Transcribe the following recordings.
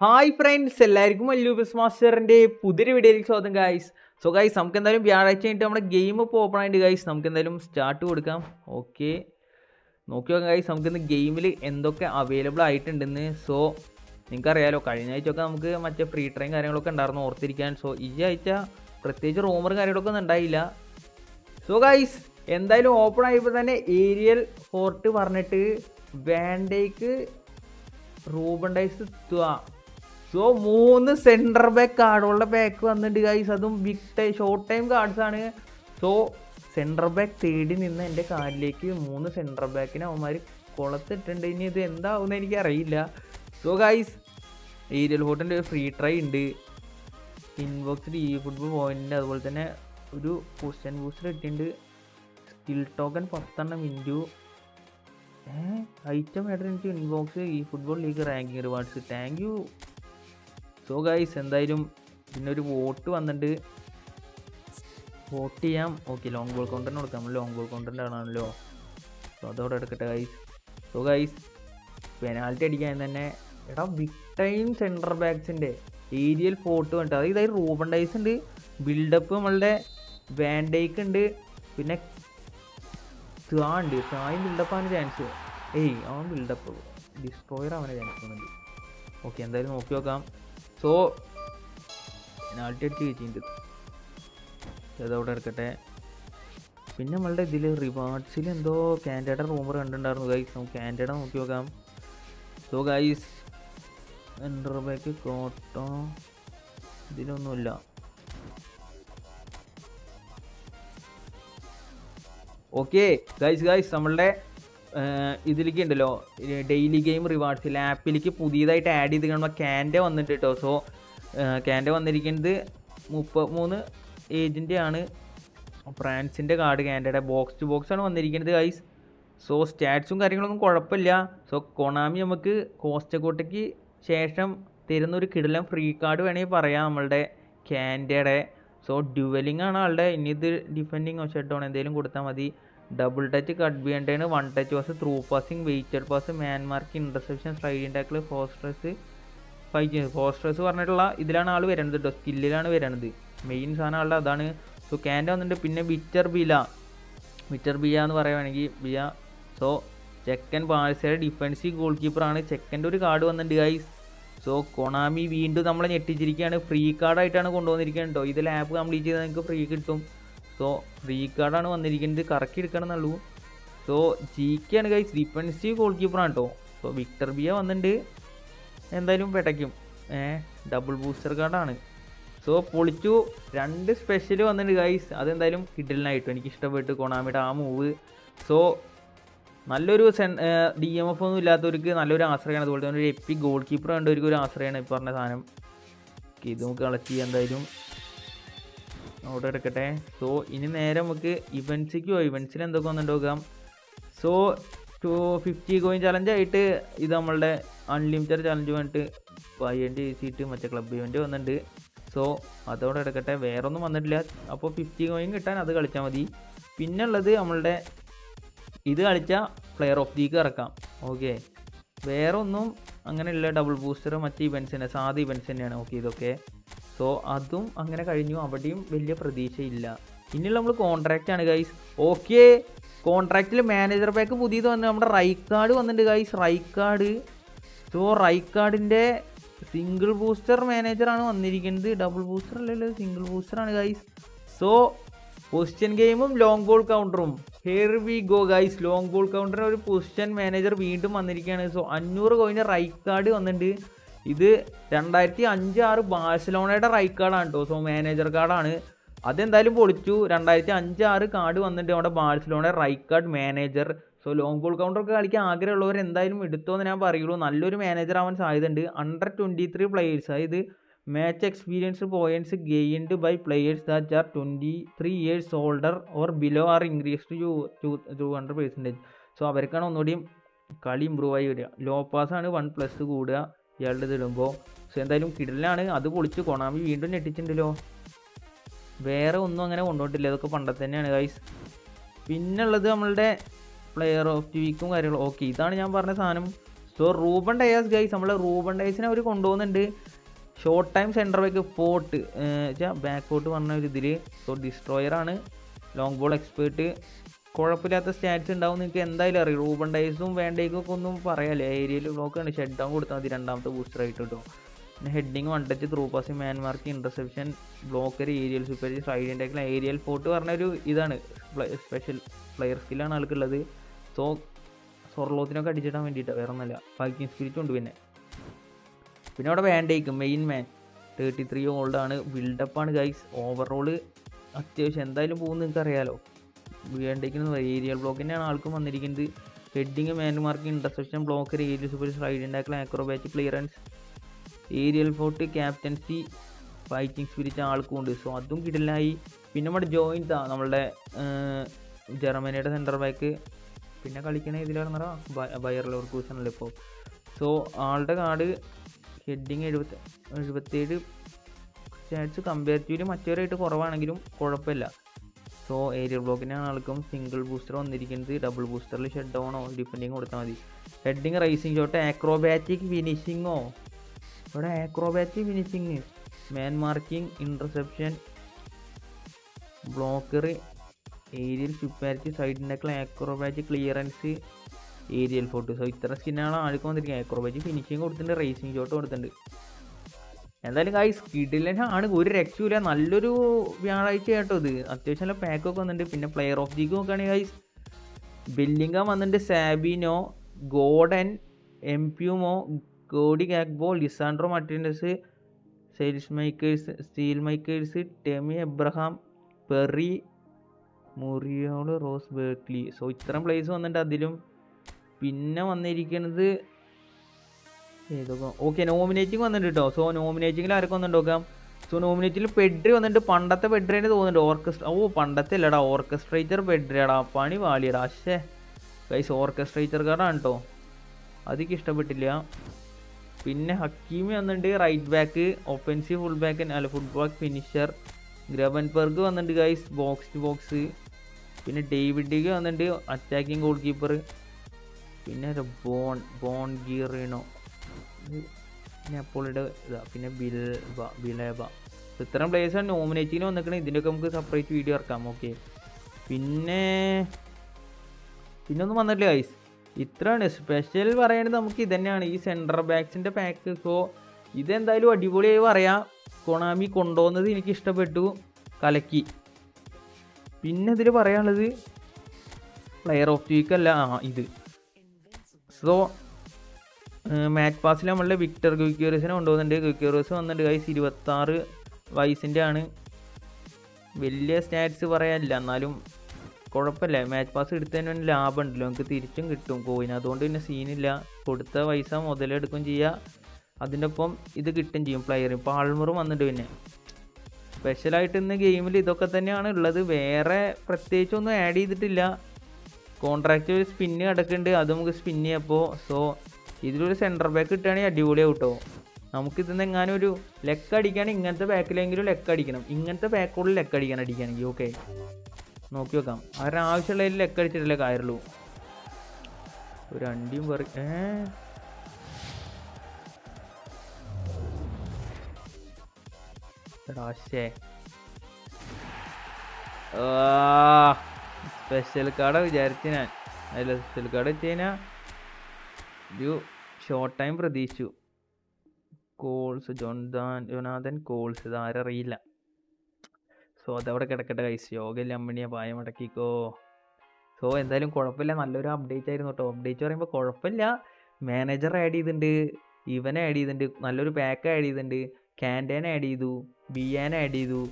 Hi friends എല്ലാവർക്കും അല്ലു ബിസ് മാസ്റ്ററിന്റെ പുതിയൊരു വീഡിയോയിലേക്ക് സ്വാഗതം ഗൈസ് സോ ഗൈസ് നമുക്ക് എന്തായാലും വ്യാഴാഴ്ച കഴിഞ്ഞിട്ട് നമ്മുടെ ഗെയിം ഇപ്പോൾ ഓപ്പൺ ആയിട്ട് ഗൈസ് നമുക്ക് എന്തായാലും സ്റ്റാർട്ട് കൊടുക്കാം. ഓക്കെ നോക്കി നോക്കാം ഗൈസ് നമുക്കിന്ന് ഗെയിമിൽ എന്തൊക്കെ അവൈലബിൾ ആയിട്ടുണ്ടെന്ന്. സോ നിങ്ങൾക്കറിയാലോ കഴിഞ്ഞ ആഴ്ചയൊക്കെ നമുക്ക് മറ്റേ ഫ്രീ ട്രെയിൻ കാര്യങ്ങളൊക്കെ ഉണ്ടായിരുന്നു ഓർത്തിരിക്കാൻ. സോ ഈ ആഴ്ച പ്രത്യേകിച്ച് റൂമർ കാര്യങ്ങളൊക്കെ ഒന്നും ഉണ്ടായില്ല. സോ ഗൈസ് എന്തായാലും ഓപ്പൺ ആയപ്പോൾ തന്നെ ഏരിയൽ ഫോർട്ട് പറഞ്ഞിട്ട് വാൻഡേക്ക് റൂബണ്ടൈസ് സോ മൂന്ന് സെന്റർ ബാക്ക് കാർഡുകളുടെ ബാക്ക് വന്നിട്ട് ഗൈസ് അതും big time short time cards ആണ്. സോ സെന്റർ ബാക്ക് തേടി നിന്ന് എന്റെ കാലിലേക്ക് മൂന്ന് സെന്റർ ബാക്കിന് അവന്മാർ കുളത്തിട്ടുണ്ട്. ഇനി ഇത് എന്താവുമെന്ന് എനിക്കറിയില്ല. സോ ഗൈസ് ഏരിയൽ ഹോട്ടലിന്റെ ഒരു ഫ്രീ ട്രൈ ഉണ്ട്. ഇൻബോക്സിൽ ഈ ഫുട്ബോൾ പോയിന്റ് അതുപോലെ തന്നെ ഒരു ക്വസ്റ്റ്യൻ ബൂസ്റ്റർ കിട്ടിയിട്ടുണ്ട് സ്കിൽ ടോക്കൺ പത്തെണ്ണം ഇന്റു ഐറ്റം ആയിട്ട് എനിക്ക് ഇൻബോക്സ് ഈ football league ranking rewards thank you so guys എന്തായാലും പിന്നെ ഒരു വോട്ട് വന്നിട്ട് വോട്ട് ചെയ്യാം. ഓക്കെ ലോങ് ബോൾ കൗണ്ടർ കൊടുക്കാം. ലോങ് ബോൾ കൗണ്ടർ ആണല്ലോ സോ അതോടെ എടുക്കട്ടെ ഗൈസ് സോ ഗൈസ് പെനാൽറ്റി അടിക്കാൻ തന്നെ എടാ ബിഗ് ടൈം സെന്റർ ബാക്സിന്റെ ഏരിയൽ ഫോർട്ട് വേണ്ട അതായത് അതിൽ റൂബൺ ഡൈസ് ഉണ്ട് ബിൽഡപ്പ് നമ്മളുടെ വാൻഡേക്ക് ഉണ്ട് പിന്നെ ത്വാ ഉണ്ട് ത്വായും ബിൽഡപ്പ് ആണ് ചാൻസ് ഏയ് അവൻ ബിൽഡപ്പ് ഡിസ്ട്രോയർ അവനെ ചാൻസ് ഓക്കെ എന്തായാലും നോക്കി നോക്കാം. സോ അടിച്ച് വെച്ചിട്ടുണ്ട് അതവിടെ എടുക്കട്ടെ. പിന്നെ നമ്മളുടെ ഇതിൽ റിവാർഡ്സിൽ എന്തോ കാൻഡയുടെ റൂമർ കണ്ടിട്ടുണ്ടായിരുന്നു ഗൈസ് നമുക്ക് കാൻഡയുടെ നോക്കി നോക്കാം. സോ ഗൈസ് എൻഡർബാക്ക് കോട്ടോ ഇതിലൊന്നുമില്ല. ഓക്കെ ഗൈസ് ഗൈസ് നമ്മളുടെ ഇതിലേക്ക് ഉണ്ടല്ലോ. ഡെയിലി ഗെയിം റിവാർഡ്സിൽ ആപ്പിലേക്ക് പുതിയതായിട്ട് ആഡ് ചെയ്ത് കാണുമ്പോൾ ക്യാൻഡ വന്നിട്ട് കേട്ടോ സോ ക്യാൻഡ വന്നിരിക്കുന്നത് മുപ്പത്തിമൂന്ന് ഏജിന്റെ ആണ്. ഫ്രാൻസിന്റെ കാർഡ് ക്യാൻഡയുടെ ബോക്സ് ടു ബോക്സ് ആണ് വന്നിരിക്കുന്നത് ഗൈസ് സോ സ്റ്റാറ്റ്സും കാര്യങ്ങളൊന്നും കുഴപ്പമില്ല. സോ കൊണാമി നമുക്ക് കോസ്റ്റക്കോട്ടയ്ക്ക് ശേഷം തരുന്ന ഒരു കിടലം ഫ്രീ കാർഡ് വേണമെങ്കിൽ പറയാം നമ്മളുടെ ക്യാൻഡയുടെ സോ ഡ്യുവലിംഗ് ആണ് ആളുടെ. ഇനി ഇത് ഡിഫെൻഡിങ് ഡൗൺ എന്തെങ്കിലും കൊടുത്താൽ മതി. Double touch cut ബിയൻഡാണ് one touch pass through passing weighted pass man mark interception striding tackle ഫോസ്ട്രസ് five ഫോസ്ട്രസ് പറഞ്ഞിട്ടുള്ള ഇതിലാണ് ആൾ വരുന്നത് കേട്ടോ സ്കില്ലിലാണ് വരുന്നത് മെയിൻ സാധനം ആളുടെ അതാണ്. സോ ക്യാൻഡ വന്നിട്ട് പിന്നെ വിറ്റർ ബില വിറ്റർ ബിയ എന്ന് പറയുകയാണെങ്കിൽ ബിയ സോ ചെക്കൻ ബാഴ്സയുടെ ഡിഫൻസീവ് ഗോൾ കീപ്പറാണ് ചെക്കന്റെ ഒരു കാർഡ് വന്നിട്ടുണ്ട് ഗൈസ് സോ കൊണാമി വീണ്ടും നമ്മളെ ഞെട്ടിച്ചിരിക്കുകയാണ്. ഫ്രീ കാർഡായിട്ടാണ് കൊണ്ടുവന്നിരിക്കുന്നത് കേട്ടോ ഇതിൽ ആപ്പ് കംപ്ലീറ്റ് ചെയ്താൽ നിങ്ങൾക്ക് ഫ്രീ കിട്ടും. സോ ഫ്രീ കാർഡാണ് വന്നിരിക്കുന്നത്. കറക്കി എടുക്കണം എന്നുള്ളൂ സോ ജി കെ ആണ് കൈസ് ഡിഫൻസീവ് ഗോൾ കീപ്പറാണ് കേട്ടോ സോ വിക്ടർ ബിയ വന്നിട്ടുണ്ട്. എന്തായാലും പെട്ടയ്ക്കും ഡബിൾ ബൂസ്റ്റർ കാർഡാണ് സോ പൊളിച്ചു. രണ്ട് സ്പെഷ്യൽ വന്നിട്ടുണ്ട് ഗൈസ് അതെന്തായാലും കിഡിലിനായിട്ടും എനിക്ക് ഇഷ്ടപ്പെട്ടു കൊണാമിയുടെ ആ മൂവ് സോ നല്ലൊരു സെൻ ഡി എം എഫ് ഒന്നും ഇല്ലാത്തവർക്ക് നല്ലൊരു ആശ്രയമാണ്. അതുപോലെ തന്നെ ഒരു എപ്പി ഗോൾ കീപ്പർ കണ്ടവർക്ക് ഒരു ആശ്രയമാണ് ഈ പറഞ്ഞ സാധനം. ഇത് നമുക്ക് കളക്ട് ചെയ്യാം എന്തായാലും. അവിടെ എടുക്കട്ടെ. സോ ഇനി നേരെ നമുക്ക് ഇവൻസിക്ക് പോയി ഇവൻസിൽ എന്തൊക്കെ വന്നിട്ട് നോക്കാം so two fifty coin challenge ആയിട്ട് ഇത് നമ്മളുടെ അൺലിമിറ്റഡ് ചലഞ്ച് വന്നിട്ട് പയ്യന്റെ സീറ്റ് മറ്റേ ക്ലബ് ഇവന്റ് വന്നിട്ടുണ്ട്. സോ അതോടെ എടുക്കട്ടെ. വേറെ ഒന്നും വന്നിട്ടില്ല. അപ്പോൾ ഫിഫ്റ്റി കോയിൻ കിട്ടാൻ അത് കളിച്ചാൽ മതി. പിന്നെ ഉള്ളത് നമ്മളുടെ ഇത് കളിച്ചാൽ പ്ലെയർ ഓഫ് ദീക്ക് ഇറക്കാം. ഓക്കെ വേറെ ഒന്നും അങ്ങനെയുള്ള ഡബിൾ ബൂസ്റ്റർ മറ്റ് ഇവന്റ്സ് തന്നെ സാധാ ഇവന്റ്സ് തന്നെയാണ്. ഓക്കെ ഇതൊക്കെ. സോ അതും അങ്ങനെ കഴിഞ്ഞു. അവിടെയും വലിയ പ്രതീക്ഷയില്ല. ഇനിയുള്ള നമ്മൾ കോൺട്രാക്റ്റ് ആണ് ഗൈസ് ഓക്കെ കോൺട്രാക്റ്റിൽ മാനേജർ പാക്ക് പുതിയത് വന്നു നമ്മുടെ റൈക്കാർഡ് വന്നിട്ടുണ്ട് ഗൈസ് റൈക്കാർഡ് സോ റൈക്കാർഡിന്റെ സിംഗിൾ ബൂസ്റ്റർ മാനേജറാണ് വന്നിരിക്കുന്നത്. ഡബിൾ ബൂസ്റ്റർ അല്ലല്ലോ സിംഗിൾ ബൂസ്റ്ററാണ് ഗൈസ് സോ പൊസിഷൻ ഗെയിമും long ball കൗണ്ടറും here we go guys long ball കൗണ്ടറിന് ഒരു പൊസിഷൻ മാനേജർ വീണ്ടും വന്നിരിക്കുകയാണ്. സോ അഞ്ഞൂറ് കോയിന്റെ റൈറ്റ് കാർഡ് വന്നിട്ടുണ്ട്. ഇത് രണ്ടായിരത്തി അഞ്ച് ആറ് ബാഴ്സലോണയുടെ റൈറ്റ് കാർഡാണ് കേട്ടോ സോ മാനേജർ കാർഡാണ് അതെന്തായാലും പൊളിച്ചു. രണ്ടായിരത്തി അഞ്ച് ആറ് കാർഡ് വന്നിട്ട് നമ്മുടെ ബാഴ്സലോണയുടെ right card manager so long ball കൗണ്ടറൊക്കെ കളിക്കാൻ ആഗ്രഹമുള്ളവർ എന്തായാലും എടുത്തോ എന്ന് ഞാൻ പറയുള്ളൂ. നല്ലൊരു മാനേജർ ആവാൻ സാധ്യതയുണ്ട്. അണ്ടർ ട്വന്റി ത്രീ പ്ലേയേഴ്സ് അതായത് match experience points gained by players that are twenty three years older or below are increased to to to hundred percentage so അവർക്കാണ് ഒന്നുകൂടിയും കളി ഇമ്പ്രൂവ് ആയി വരിക. ലോ പാസ് ആണ് വൺ പ്ലസ് കൂടുക. ഇയാളുടെ ഇതിടുമ്പോൾ so എന്തായാലും കിടലാണ് അത് പൊളിച്ച് കൊണാമി വീണ്ടും ഞെട്ടിച്ചിട്ടുണ്ടല്ലോ. വേറെ ഒന്നും അങ്ങനെ കൊണ്ടുപോയിട്ടില്ല ഇതൊക്കെ പണ്ടത്തെ തന്നെയാണ് ഗൈസ് പിന്നെ ഉള്ളത് നമ്മളുടെ പ്ലെയർ ഓഫ് ദി വീക്കും കാര്യങ്ങളും. ഓക്കെ ഇതാണ് ഞാൻ പറഞ്ഞ സാധനം. സോ റൂബൺ ഡയാസ് ഗൈസ് നമ്മൾ റൂബൺ ഡയസിനെ അവർ കൊണ്ടുപോകുന്നുണ്ട്. Short time centre back fort വെച്ചാൽ ബാക്ക് ഫോർട്ട് പറഞ്ഞ ഒരു ഇതിൽ സോ ഡിസ്ട്രോയർ ആണ്. ലോങ് ബോൾ എക്സ്പേർട്ട് കുഴപ്പമില്ലാത്ത സ്റ്റാറ്റ്സ് ഉണ്ടാവും നിങ്ങൾക്ക് എന്തായാലും അറിയും. റൂബൺ ഡൈസും വേണ്ടേക്കൊക്കെ ഒന്നും പറയാല്ലേ? ഏരിയയിൽ ബ്ലോക്കാണ് ഷെഡ് ഡൗൺ കൊടുത്താൽ മതി രണ്ടാമത്തെ ബൂസ്റ്റർ ആയിട്ട് കിട്ടും പിന്നെ heading one touch through pass man mark interception blocker aerial super side ആയിട്ടുള്ള ഏരിയൽ ഫോർട്ട് പറഞ്ഞൊരു ഇതാണ്. സ്പെഷ്യൽ പ്ലെയർ സ്കില്ലാണ് ആൾക്കുള്ളത്. സോ സ്വർലോത്തിനൊക്കെ അടിച്ചിടാൻ വേണ്ടിയിട്ടാണ് വേറെ ഒന്നല്ല ഫൈറ്റിംഗ് സ്പിരിറ്റ് ഉണ്ട് പിന്നെ. പിന്നെ അവിടെ വേണ്ടേക്കും മെയിൻ മാൻ തേർട്ടി ത്രീ ഓൾഡാണ് ബിൽഡപ്പാണ് ഗൈസ് ഓവറോൾ അത്യാവശ്യം. എന്തായാലും പോകുന്ന നിങ്ങൾക്ക് അറിയാലോ വേണ്ടേക്കുന്നത് ഏരിയൽ ബ്ലോക്ക് തന്നെയാണ് ആൾക്കും വന്നിരിക്കുന്നത്. Heading man mark interception block aerial super slide ഉണ്ടാക്കൽ acrobat clearance aerial fort captaincy fighting spirit ആൾക്കും ഉണ്ട്. സോ അതും കിടിലായി. പിന്നെ നമ്മുടെ ജോയിൻസ് ആ നമ്മളുടെ ജർമ്മനിയുടെ സെന്റർ ബാക്ക് പിന്നെ കളിക്കണ ഇതിലാണെന്നറ ബയർ ലോർക്കൂസണല്ലോ ഇപ്പോൾ സോ ആളുടെ കാർഡ് ഹെഡിങ് എഴുപത്തി എഴുപത്തേഴ് സ്റ്റാറ്റ്സ് കമ്പാരിറ്റീവ്ലി മറ്റവരായിട്ട് കുറവാണെങ്കിലും കുഴപ്പമില്ല. സോ ഏരിയൽ ബ്ലോക്കിന്റെ ആൾക്കും സിംഗിൾ ബൂസ്റ്റർ വന്നിരിക്കുന്നത്. ഡബിൾ ബൂസ്റ്ററിൽ ഷെഡ് ഡൗണോ ഡിഫെൻഡിങ് കൊടുത്താൽ മതി. ഹെഡിങ് റൈസിങ് ഷോട്ട് ആക്രോബാറ്റിക് ഫിനിഷിങ്ങോ ഇവിടെ acrobatic finishing man marking interception ബ്ലോക്കറി aerial സുപ്പാരിറ്റി സൈഡിന്റെ ആക്രോബാറ്റിക് ക്ലിയറൻസ് ഏരിയൽ ഫോട്ടോ സോ ഇത്ര സ്കിന്നാണ് ആൾക്കും വന്നിരിക്കുന്നത്. ആക്രോബാറ്റിക് ഫിനിഷിങ് കൊടുത്തിട്ടുണ്ട് റേസിംഗ് ഷോട്ട് കൊടുത്തിട്ടുണ്ട്. എന്തായാലും ഗൈസ് ആണ്. ഒരു രക്ഷയില്ല നല്ലൊരു വ്യാഴാഴ്ച കേട്ടോ ഇത്. അത്യാവശ്യം നല്ല പാക്കൊക്കെ വന്നിട്ടുണ്ട്. പിന്നെ പ്ലെയർ ഓഫ് ദി നോക്കുകയാണെങ്കിൽ ഗൈസ് ബില്ലിംഗം വന്നിട്ടുണ്ട്. സാബിനോ ഗോഡൻ എം പ്യൂമോ കോഡി ഗാഗ്ബോ ലിസാൻഡ്രോ മാർട്ടിനസ് സെയിൽസ് makers steel makers Tammy Abraham പെറി മുറിയോൾ റോസ് ബേർക്ലി സോ ഇത്രയും പ്ലേസ് വന്നിട്ട് അതിലും. പിന്നെ വന്നിരിക്കുന്നത് ഏതൊക്കെ ഓക്കെ നോമിനേറ്റിംഗ് വന്നിട്ടുണ്ട് കേട്ടോ സോ നോമിനേറ്റിംഗിൽ ആർക്കും വന്നിട്ട് നോക്കാം? സോ നോമിനേറ്റിൽ പെഡ്രി വന്നിട്ട് പണ്ടത്തെ പെഡ്രിനെ തോന്നുന്നുണ്ട്. ഓർക്കസ്ട്ര ഓ പണ്ടത്തെ അല്ലടാ. ഓർക്കസ്ട്രേറ്റർ പെഡ്രിയാടാ പണി വാളിയടാ. അശേ ഗൈസ് ഓർക്കസ്ട്രേറ്റർ കാർഡാണ് കേട്ടോ അധികം ഇഷ്ടപ്പെട്ടില്ല. പിന്നെ ഹക്കീമി വന്നിട്ട് right back offensive full back അല്ല ഫുൾ ബാക്ക് ഫിനിഷർ ഗ്രവൻപെർഗ് വന്നിട്ട് ഗൈസ് ബോക്സ് ടു ബോക്സ് പിന്നെ ഡേവിഡ് ഡിഗ് വന്നിട്ട് അറ്റാക്കിംഗ് ഗോൾ കീപ്പർ പിന്നെ ബോൺ ബോൺ ഗീറിനോ നെപ്പോളിയുടെ ഇതാ പിന്നെ ബിൽബ ബിലേബ. ഇത്രയും പ്ലേയേഴ്സാണ് നോമിനേറ്റിങ്ങിന് വന്നിരിക്കണേ ഇതിന്റെയൊക്കെ നമുക്ക് സെപ്പറേറ്റ് വീഡിയോ ഇറക്കാം ഓക്കെ പിന്നെ പിന്നെ ഒന്നും വന്നിട്ടില്ല ഗൈസ് ഇത്രയാണ്. സ്പെഷ്യൽ പറയുന്നത് നമുക്ക് ഇതന്നെയാണ്. ഈ സെൻട്രൽ ബാക്സിന്റെ പാക്ക് സോ ഇതെന്തായാലും അടിപൊളിയായി പറയാം. കൊണാമി കൊണ്ടുപോകുന്നത് എനിക്ക് ഇഷ്ടപ്പെട്ടു. കലക്കി. പിന്നെ ഇതിൽ പറയാനുള്ളത് പ്ലെയർ ഓഫ് ദി വീക്ക് അല്ല ആ ഇത്. സോ മാച്ച് പാസിൽ നമ്മളുടെ വിക്ടർ ക്വിക്യൂറിയസിനെ കൊണ്ടുപോകുന്നുണ്ട്. ക്വിക്യൂറിയസ് വന്നിട്ട് ഗൈസ് ഇരുപത്താറ് വയസ്സിന്റെ ആണ് വലിയ സ്റ്റാറ്റ്സ് പറയാനില്ല. എന്നാലും കുഴപ്പമില്ല മാച്ച് പാസ് എടുത്തതിന് വേണ്ടി ലാഭം ഉണ്ടല്ലോ നമുക്ക് തിരിച്ചും കിട്ടും. കോയിൻ അതുകൊണ്ട് പിന്നെ സീനില്ല കൊടുത്ത പൈസ മുതലെടുക്കും ചെയ്യുക അതിന്റെ ഒപ്പം ഇത് കിട്ടും ചെയ്യും. പ്ലെയർ പാൾമറും വന്നിട്ട് പിന്നെ. സ്പെഷ്യലായിട്ട് ഇന്ന് ഗെയിമിൽ ഇതൊക്കെ തന്നെയാണ് ഉള്ളത്. വേറെ പ്രത്യേകിച്ചൊന്നും ആഡ് ചെയ്തിട്ടില്ല. കോൺട്രാക്റ്റ് ഒരു സ്പിന്ന് കിടക്കുന്നുണ്ട് അത് നമുക്ക് സ്പിൻ ചെയ്യപ്പോൾ സോ ഇതിലൊരു സെന്റർ ബാക്ക് കിട്ടുകയാണെങ്കിൽ അടിപൊളിയാവും കേട്ടോ നമുക്ക് ഇതിന്ന് എങ്ങാനും ഒരു ലെക്ക് അടിക്കുകയാണെങ്കിൽ ഇങ്ങനത്തെ ബാക്കിലെങ്കിലും ലെക്ക് അടിക്കണം. ഇങ്ങനത്തെ ബാക്കോട് ലെക്ക് അടിക്കാൻ അടിക്കുകയാണെങ്കിൽ ഓക്കെ നോക്കി വെക്കാം. അവരുടെ ആവശ്യമുള്ളതിൽ ലെക്ക് അടിച്ചിട്ടല്ലേ കാര്യമുള്ളൂ. ഒരു അണ്ടിയും പറ ഏ? സ്പെഷ്യൽ കാർഡ് വിചാരിച്ചു ഞാൻ. അതിൽ സ്പെഷ്യൽ കാർഡ് വെച്ച് കഴിഞ്ഞാൽ ഒരു ഷോർട്ട് ടൈം പ്രതീക്ഷിച്ചു. കോൾസ് ജോൺദാൻ ജോനാഥൻ കോൾസ് ഇത് ആരറിയില്ല സോ അതവിടെ കിടക്കട്ടെ കൈസ് യോഗയില്ല അമ്മണിയെ പായം അടക്കിക്കോ സോ എന്തായാലും കുഴപ്പമില്ല. നല്ലൊരു അപ്ഡേറ്റ് ആയിരുന്നു കേട്ടോ അപ്ഡേറ്റ് പറയുമ്പോൾ കുഴപ്പമില്ല. മാനേജർ ആഡ് ചെയ്തിട്ടുണ്ട്. ഇവൻ ആഡ് ചെയ്തിട്ടുണ്ട്. നല്ലൊരു പാക്ക് ആഡ് ചെയ്തിട്ടുണ്ട്. ക്യാന്റേൻ ആഡ് ചെയ്തു. ബി ആൻ ആഡ് ചെയ്തു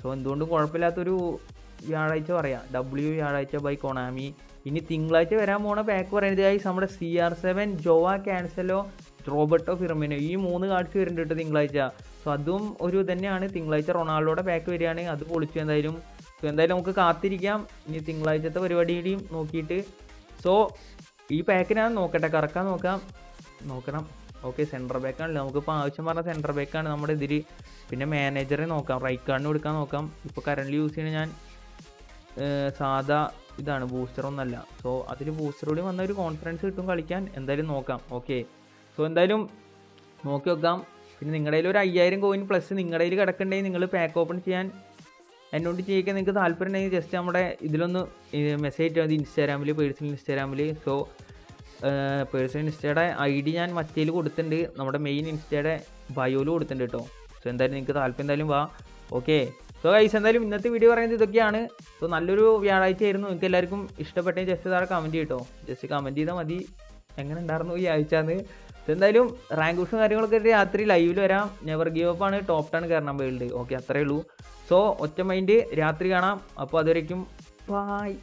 സോ എന്തുകൊണ്ടും കുഴപ്പമില്ലാത്തൊരു വ്യാഴാഴ്ച പറയാം. ഡബ്ല്യു വ്യാഴാഴ്ച ബൈ കൊണാമി ഇനി തിങ്കളാഴ്ച വരാൻ പോണ പാക്ക് പറയുന്നത് ഗൈസ് നമ്മുടെ C R seven Joao Cancelo Roberto Firmino ഈ മൂന്ന് കാർഡ്സ് വരുന്നുണ്ട് കേട്ടോ തിങ്കളാഴ്ച. സോ അതും ഒരു തന്നെയാണ്. തിങ്കളാഴ്ച റൊണാൾഡോയുടെ പാക്ക് വരികയാണെങ്കിൽ അത് പൊളിച്ചു എന്തായാലും. സോ എന്തായാലും നമുക്ക് കാത്തിരിക്കാം. ഇനി തിങ്കളാഴ്ചത്തെ പരിപാടിയുടെയും നോക്കിയിട്ട്. സോ ഈ പാക്ക് ഞാൻ നോക്കട്ടെ. കറക്കാൻ നോക്കാം. നോക്കണം. ഓക്കെ സെന്റർ ബാക്കാണല്ലോ നമുക്കിപ്പോൾ ആവശ്യം പറഞ്ഞ സെന്റർ ബാക്കാണ് നമ്മുടെ ഇതിൽ പിന്നെ മാനേജറെ നോക്കാം. റൈറ്റ് കാർഡിന് കൊടുക്കാൻ നോക്കാം. ഇപ്പോൾ കറന്റ് യൂസ് ചെയ്യണ ഞാൻ സാധാ ഇതാണ് ബൂസ്റ്റർ ഒന്നല്ല. സോ അതിൽ ബൂസ്റ്റർ കൂടി വന്ന ഒരു കോൺഫിഡൻസ് കിട്ടും കളിക്കാൻ. എന്തായാലും നോക്കാം. ഓക്കെ സോ എന്തായാലും നോക്കി നോക്കാം പിന്നെ നിങ്ങളുടെ ഒരു അയ്യായിരം കോയിൻ പ്ലസ് നിങ്ങളുടെ കയ്യിൽ കിടക്കണ്ടെങ്കിൽ നിങ്ങൾ പാക്ക് ഓപ്പൺ ചെയ്യാൻ എന്നോട് ചെയ്യിക്കാൻ നിങ്ങൾക്ക് താല്പര്യം ഉണ്ടെങ്കിൽ ജസ്റ്റ് നമ്മുടെ ഇതിലൊന്ന് മെസ്സേജ് ഇട്ടാൽ മതി. ഇൻസ്റ്റാഗ്രാമിൽ പേഴ്സണൽ ഇൻസ്റ്റാഗ്രാമിൽ സോ പേഴ്സണൽ ഇൻസ്റ്റയുടെ ഐ ഡി ഞാൻ മറ്റേൽ കൊടുത്തിട്ടുണ്ട്. നമ്മുടെ മെയിൻ ഇൻസ്റ്റയുടെ ബയോയിൽ കൊടുത്തിട്ടുണ്ട് കേട്ടോ സോ എന്തായാലും നിങ്ങൾക്ക് താല്പര്യം എന്തായാലും വാ. ഓക്കെ സോ ഗൈസ് എന്തായാലും ഇന്നത്തെ വീഡിയോ പറയുന്നത് ഇതൊക്കെയാണ്. സോ നല്ലൊരു വ്യാഴാഴ്ച ആയിരുന്നു. നിങ്ങൾക്ക് എല്ലാവർക്കും ഇഷ്ടപ്പെട്ടെങ്കിൽ ജസ്റ്റ് താഴെ കമന്റ് ചെയ്യട്ടോ ജസ്റ്റ് കമന്റ് ചെയ്താൽ മതി. എങ്ങനെ ഉണ്ടായിരുന്നു ഈ ആഴ്ചയെന്ന് സോ എന്തായാലും റാങ്ക് പുഷും കാര്യങ്ങളൊക്കെ രാത്രി ലൈവിൽ വരാം. നെവർ ഗീവ് അപ്പ് ആണ്. ടോപ്പ് ടെൻ കയറണം വേൾഡ്. ഓക്കെ അത്രയേ ഉള്ളൂ. സോ ഒറ്റ മൈൻഡ് രാത്രി കാണാം. അപ്പോൾ അതുവരേക്കും ബായ്